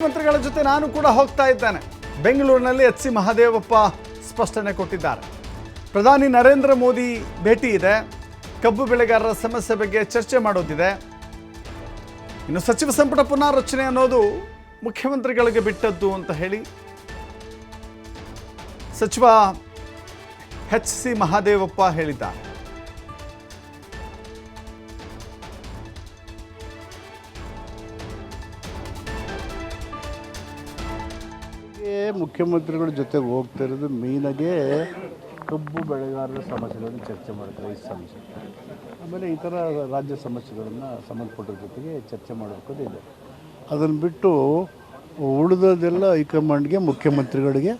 ಮುಖ್ಯಮಂತ್ರಿಗಳ ಜೊತೆ ನಾನು ಕೂಡ ಹೋಗ್ತಾ ಇದ್ದೇನೆ. ಬೆಂಗಳೂರಿನಲ್ಲಿ ಎಚ್ ಸಿ ಮಹಾದೇವಪ್ಪ ಸ್ಪಷ್ಟನೆ ಕೊಟ್ಟಿದ್ದಾರೆ. ಪ್ರಧಾನಿ ನರೇಂದ್ರ ಮೋದಿ ಭೇಟಿ ಇದೆ. ಕಬ್ಬು ಬೆಳೆಗಾರರ ಸಮಸ್ಯೆ ಬಗ್ಗೆ ಚರ್ಚೆ ಮಾಡೋದಿದೆ. ಇನ್ನು ಸಚಿವ ಸಂಪುಟ ಪುನಾರಚನೆ ಅನ್ನೋದು ಮುಖ್ಯಮಂತ್ರಿಗಳಿಗೆ ಬಿಟ್ಟದ್ದು ಅಂತ ಹೇಳಿ. ಸಚಿವ ಎಚ್ ಸಿ ಮಹಾದೇವಪ್ಪ ಹೇಳಿದ್ದಾರೆ. ಮುಖ್ಯಮಂತ್ರಿಗಳ ಜೊತೆಗೆ ಹೋಗ್ತಾ ಇರೋದು ಕಬ್ಬು ಬೆಳೆಗಾರರ ಸಮಸ್ಯೆಗಳನ್ನು ಚರ್ಚೆ ಮಾಡ್ತಾರೆ ಈ ಸಮಸ್ಯೆ. ಆಮೇಲೆ ಈ ಥರ ರಾಜ್ಯ ಸಮಸ್ಯೆಗಳನ್ನು ಸಂಬಂಧಪಟ್ಟ ಜೊತೆಗೆ ಚರ್ಚೆ ಮಾಡಬೇಕು ಇದೆ. ಅದನ್ನು ಬಿಟ್ಟು ಉಳಿದದೆಲ್ಲ ಹೈಕಮಾಂಡ್ಗೆ ಮುಖ್ಯಮಂತ್ರಿಗಳಿಗೆ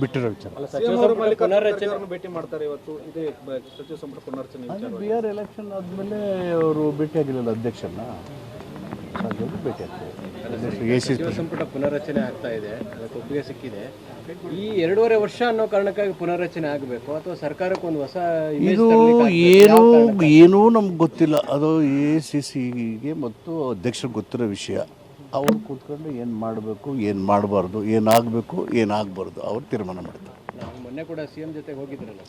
ಬಿಟ್ಟಿರೋ ವಿಚಾರ. ಸಚಿವ ಸಂಪುಟ ಪುನರ್ರಚನೆ ಭೇಟಿ ಮಾಡ್ತಾರೆ ಇವತ್ತು. ಇದೇ ಬ- ಆರ್ ಎಲೆಕ್ಷನ್ ಆದಮೇಲೆ ಅವರು ಭೇಟಿಯಾಗಿರಲಿಲ್ಲ ಅಧ್ಯಕ್ಷರನ್ನ. ಹಾಗಾಗಿ ಭೇಟಿ ಸಚಿವ ಸಂಪುಟ ಪುನರ್ರಚನೆ ಆಗ್ತಾ ಇದೆ ಅದಕ್ಕೆ ಒಪ್ಪಿಗೆ ಸಿಕ್ಕಿದೆ. ಈ ಎರಡೂವರೆ ವರ್ಷ ಅನ್ನೋ ಕಾರಣಕ್ಕಾಗಿ ಪುನರಚನೆ ಆಗಬೇಕು ಅಥವಾ ಸರ್ಕಾರಕ್ಕೆ ಒಂದು ಹೊಸ ಇದು ಏನು? ಏನೂ ನಮ್ಗೆ ಗೊತ್ತಿಲ್ಲ. ಅದು ಎ ಸಿ ಸಿಗೆ ಮತ್ತು ಅಧ್ಯಕ್ಷರಿಗೆ ಗೊತ್ತಿರೋ ವಿಷಯ. ಅವ್ರು ಕೂತ್ಕೊಂಡು ಏನು ಮಾಡಬೇಕು ಏನು ಮಾಡಬಾರ್ದು ಏನಾಗಬೇಕು ಏನಾಗಬಾರ್ದು ಅವ್ರು ತೀರ್ಮಾನ ಮಾಡ್ತಾರೆ. ನಾವು ಮೊನ್ನೆ ಕೂಡ ಸಿ ಸಿಎಂ ಜೊತೆಗೆ ಹೋಗಿದ್ರಲ್ಲ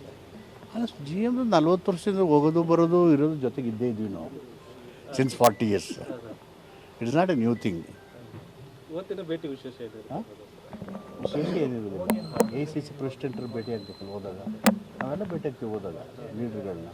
ಅಲ್ಲ ಜಿ ಎಂ ನಲ್ವತ್ತು ವರ್ಷದಿಂದ ಹೋಗೋದು ಬರೋದು ಇರೋದು ಜೊತೆಗೆ ಇದ್ದೇ ಇದ್ವಿ ನಾವು. Since forty years it's not a new thing ಇವತ್ತಿನ ಭೇಟಿ ವಿಶೇಷ ಇದೆ. ವಿಶೇಷ ಏನಿರೋದಿಲ್ಲ ಎ ಸಿ ಸಿ ಪ್ರೆಸಿಡೆಂಟ್ರು ಭೇಟಿ ಆಗ್ತಿತ್ತು ಹೋದಾಗ ನಾವೆಲ್ಲ ಭೇಟಿ ಆಗ್ತೀವಿ ಹೋದಾಗ ಲೀಡ್ರ್ಗಳನ್ನ